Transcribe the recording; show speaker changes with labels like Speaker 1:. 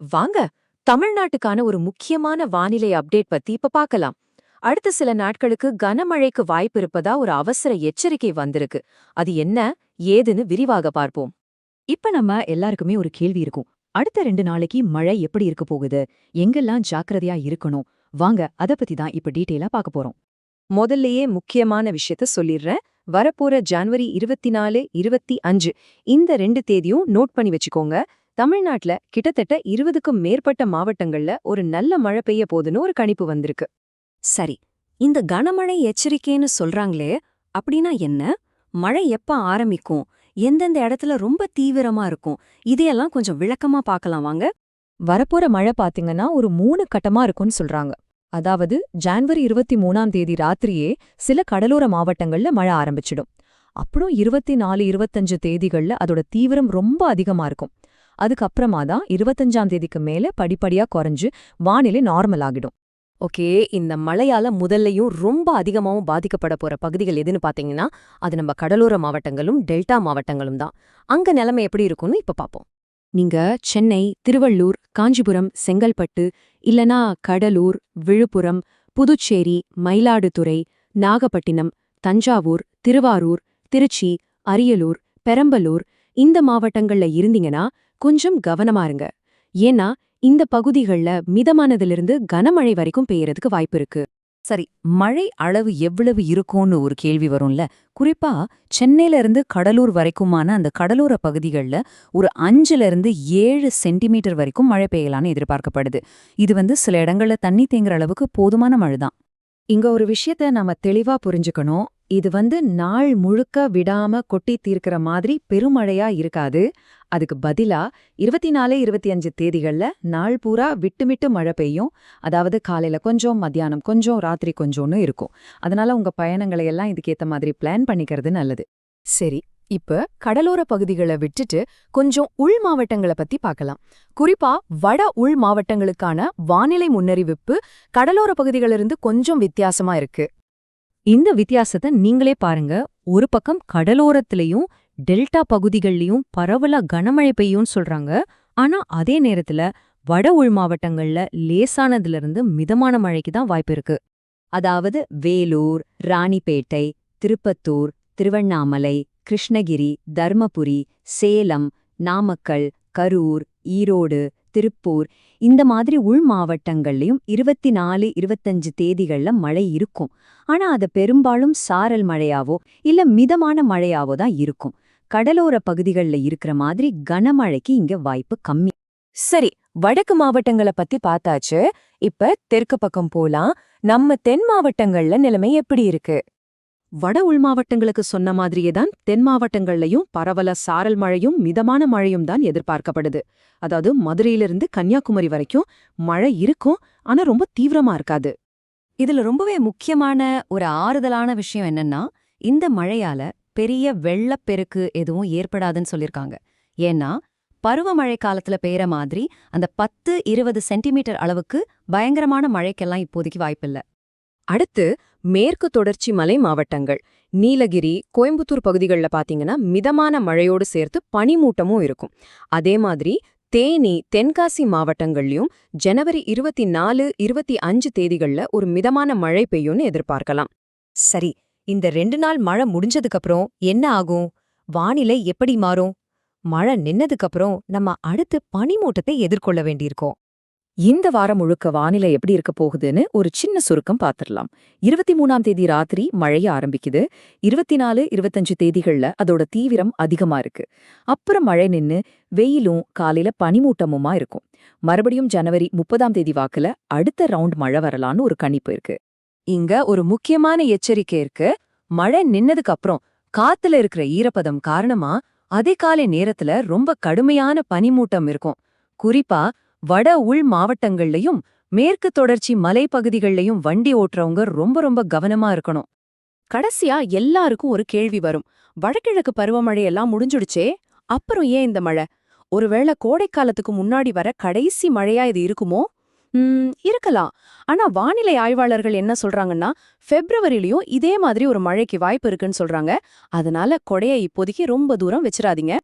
Speaker 1: வாங்க தமிழ்நாட்டுக்கான ஒரு முக்கியமான வானிலை அப்டேட் பத்தி இப்ப பார்க்கலாம் அடுத்த சில நாட்களுக்கு கனமழைக்கு வாய்ப்பு இருப்பதா ஒரு அவசர எச்சரிக்கை வந்திருக்கு. அது என்ன ஏதுன்னு விரிவாக பார்ப்போம்.
Speaker 2: இப்ப நம்ம எல்லாருக்குமே ஒரு கேள்வி இருக்கும். அடுத்த ரெண்டு நாளைக்கு மழை எப்படி இருக்க போகுது? எங்கெல்லாம் ஜாக்கிரதையா இருக்கணும்? வாங்க அத பத்தி தான் இப்ப டீட்டெயிலா பார்க்க போறோம்.
Speaker 1: முதல்லயே முக்கியமான விஷயத்த சொல்லிடுறேன். வரப்போற ஜனவரி இருபத்தி நாலு இருபத்தி அஞ்சு. இந்த ரெண்டு தேதியும் நோட் பண்ணி வச்சுக்கோங்க. தமிழ்நாட்டுல கிட்டத்தட்ட இருபதுக்கும் மேற்பட்ட மாவட்டங்கள்ல ஒரு நல்ல மழை பெய்ய போதுன்னு ஒரு கணிப்பு வந்திருக்கு.
Speaker 3: சரி இந்த கனமழை எச்சரிக்கைன்னு சொல்றாங்களே அப்படின்னா என்ன? மழை எப்ப ஆரம்பிக்கும்? எந்தெந்த இடத்துல ரொம்ப தீவிரமா இருக்கும்? இதையெல்லாம் கொஞ்சம் விளக்கமா பார்க்கலாம் வாங்க.
Speaker 2: வரப்போற மழை பாத்தீங்கன்னா ஒரு மூணு கட்டமா இருக்கும்னு சொல்றாங்க. அதாவது ஜான்வரி இருபத்தி மூணாம் தேதி ராத்திரியே சில கடலோர மாவட்டங்கள்ல மழை ஆரம்பிச்சிடும். அப்புறம் இருபத்தி நாலு இருபத்தஞ்சு தேதிகள்ல அதோட தீவிரம் ரொம்ப அதிகமா இருக்கும். அதுக்கப்புறமா தான் இருபத்தஞ்சாம் தேதிக்கு மேல படிப்படியா குறைஞ்சு வானிலை நார்மல் ஆகிடும்.
Speaker 1: ஓகே இந்த மழையால முதல்லையும் ரொம்ப அதிகமாவும் பாதிக்கப்பட போற பகுதிகள் எதுன்னு பாத்தீங்கன்னா அது நம்ம கடலோர மாவட்டங்களும் டெல்டா மாவட்டங்களும் தான். அங்க நிலைமை எப்படி இருக்கும்னு இப்ப பாப்போம். நீங்க சென்னை திருவள்ளூர் காஞ்சிபுரம் செங்கல்பட்டு இல்லனா கடலூர் விழுப்புரம் புதுச்சேரி மயிலாடுதுறை நாகப்பட்டினம் தஞ்சாவூர் திருவாரூர் திருச்சி அரியலூர் பெரம்பலூர் இந்த மாவட்டங்கள்ல இருந்தீங்கன்னா கொஞ்சம் கவனமா இருங்க. ஏன்னா இந்த பகுதிகள்ல மிதமானதிலிருந்து கனமழை வரைக்கும் பெய்யறதுக்கு வாய்ப்பு இருக்கு.
Speaker 3: சரி மழை அளவு எவ்வளவு இருக்கும்னு ஒரு கேள்வி வரும்ல. குறிப்பா சென்னையில இருந்து கடலூர் வரைக்குமான அந்த கடலோர பகுதிகளில் ஒரு அஞ்சுல இருந்து ஏழு சென்டிமீட்டர் வரைக்கும் மழை பெய்யலான்னு எதிர்பார்க்கப்படுது. இது வந்து சில இடங்கள்ல தண்ணி தேங்குற அளவுக்கு போதுமான மழை தான்
Speaker 1: இங்க ஒரு விஷயத்த நாம தெளிவா புரிஞ்சுக்கணும். இது வந்து நாள் முழுக்க விடாம கொட்டி தீர்க்கிற மாதிரி பெருமழையா இருக்காது. அதுக்கு பதிலா இருபத்தி நாலு இருபத்தி அஞ்சு தேதிகள்ல நாள் பூரா விட்டுமிட்டு மழை பெய்யும். அதாவது காலையில கொஞ்சம் மத்தியானம் கொஞ்சம் ராத்திரி கொஞ்சம்னு இருக்கும். அதனால உங்க பயணங்களை எல்லாம் இதுக்கேத்த மாதிரி பிளான் பண்ணிக்கிறது நல்லது. சரி இப்ப கடலோர பகுதிகளை விட்டுட்டு கொஞ்சம் உள் மாவட்டங்களை பத்தி பார்க்கலாம். குறிப்பா வட உள் மாவட்டங்களுக்கான வானிலை முன்னறிவிப்பு கடலோர பகுதிகளிலிருந்து கொஞ்சம் வித்தியாசமா இருக்கு.
Speaker 2: இந்த வித்தியாசத்தை நீங்களே பாருங்க. ஒரு பக்கம் கடலோரத்திலையும் டெல்டா பகுதிகள்லயும் பரவல கனமழை பெய்யும்னு சொல்றாங்க. ஆனா அதே நேரத்துல வட உள் மாவட்டங்கள்ல லேசானதுல இருந்து மிதமான மழைக்கு தான் வாய்ப்பு இருக்கு.
Speaker 3: அதாவது வேலூர் ராணிப்பேட்டை திருப்பத்தூர் திருவண்ணாமலை கிருஷ்ணகிரி தர்மபுரி சேலம் நாமக்கல் கரூர் ஈரோடு திருப்பூர் இந்த மாதிரி உள் மாவட்டங்கள்லயும் இருபத்தி நாலு இருபத்தஞ்சு தேதிகள்ல மழை இருக்கும். ஆனா அது பெரும்பாலும் சாரல் மழையாவோ இல்ல மிதமான மழையாவோ தான் இருக்கும். கடலோர பகுதிகள்ல இருக்கிற மாதிரி கனமழைக்கு இங்க வாய்ப்பு கம்மி.
Speaker 1: சரி வடக்கு மாவட்டங்களை பத்தி பார்த்தாச்சு. இப்ப தெற்கு பக்கம் போலாம். நம்ம தென் மாவட்டங்கள்ல நிலைமை எப்படி இருக்கு? வட உள் மாவட்டங்களுக்கு சொன்ன மாதிரியே தான் தென் மாவட்டங்கள்லயும் பரவல சாரல் மழையும் மிதமான மழையும் தான் எதிர்பார்க்கப்படுது. அதாவது மதுரையிலிருந்து கன்னியாகுமரி வரைக்கும் மழை இருக்கும் ஆனா ரொம்ப தீவிரமா இருக்காது.
Speaker 3: இதுல ரொம்பவே முக்கியமான ஒரு ஆறுதலான விஷயம் என்னன்னா இந்த மழையால பெரிய வெள்ளப்பெருக்கு எதுவும் ஏற்படாதுன்னு சொல்லிருக்காங்க ஏன்னா பருவமழை காலத்துல பெய்யற மாதிரி அந்த பத்து இருபது சென்டிமீட்டர் அளவுக்கு பயங்கரமான மழைக்கெல்லாம் இப்போதைக்கு வாய்ப்பில்ல.
Speaker 1: அடுத்து மேற்கு தொடர்ச்சி மலை மாவட்டங்கள். நீலகிரி கோயம்புத்தூர் பகுதிகளில் பாத்தீங்கன்னா மிதமான மழையோடு சேர்த்து பனிமூட்டமும் இருக்கும். அதே மாதிரி தேனி தென்காசி மாவட்டங்கள்லயும் ஜனவரி இருபத்தி நாலு இருபத்தி அஞ்சு தேதிகள்ல ஒரு மிதமான மழை பெய்யும்னு எதிர்பார்க்கலாம்.
Speaker 3: சரி இந்த ரெண்டு நாள் மழை முடிஞ்சதுக்கப்புறம் என்ன ஆகும்? வானிலை எப்படி மாறும்? மழை நின்னதுக்கப்புறம் நம்ம அடுத்து பனிமூட்டத்தை எதிர்கொள்ள வேண்டியிருக்கோம்.
Speaker 1: இந்த வாரம் முழுக்க வானிலை எப்படி இருக்க போகுதுன்னு ஒரு சின்ன சுருக்கம் பார்த்துடலாம் இருபத்தி மூணாம் தேதி ராத்திரி மழைய ஆரம்பிக்குது. இருபத்தி நாலு இருபத்தஞ்சு தேதிகள்ல அதோட தீவிரம் அதிகமா இருக்கு. அப்புறம் மழை நின்னு வெயிலும் காலையில பனிமூட்டமுமா இருக்கும். மறுபடியும் ஜனவரி முப்பதாம் தேதி வாக்குல அடுத்த ரவுண்ட் மழை வரலான்னு ஒரு கணிப்பு இருக்கு. இங்க ஒரு முக்கியமான எச்சரிக்கை இருக்கு. மழை நின்னதுக்கு அப்புறம் காத்துல இருக்கிற ஈரப்பதம் காரணமா அதே காலை நேரத்துல ரொம்ப கடுமையான பனிமூட்டம் இருக்கும். குறிப்பா வட உள் மாவட்டங்கள்லயும் மேற்கு தொடர்ச்சி மலைப்பகுதிகள்லயும் வண்டி ஓட்டுறவங்க ரொம்ப ரொம்ப கவனமா இருக்கணும். கடைசியா எல்லாருக்கும் ஒரு கேள்வி வரும். வடகிழக்கு பருவமழையெல்லாம் முடிஞ்சுடுச்சே? அப்புறம் ஏன் இந்த மழை? ஒருவேளை கோடைக்காலத்துக்கு முன்னாடி வர கடைசி மழையா இது இருக்குமோ? உம் இருக்கலாம். ஆனா வானிலை ஆய்வாளர்கள் என்ன சொல்றாங்கன்னா பிப்ரவரிலையும் இதே மாதிரி ஒரு மழைக்கு வாய்ப்பு இருக்குன்னு சொல்றாங்க. அதனால கொடையை இப்போதைக்கு ரொம்ப தூரம் வச்சிடாதீங்க.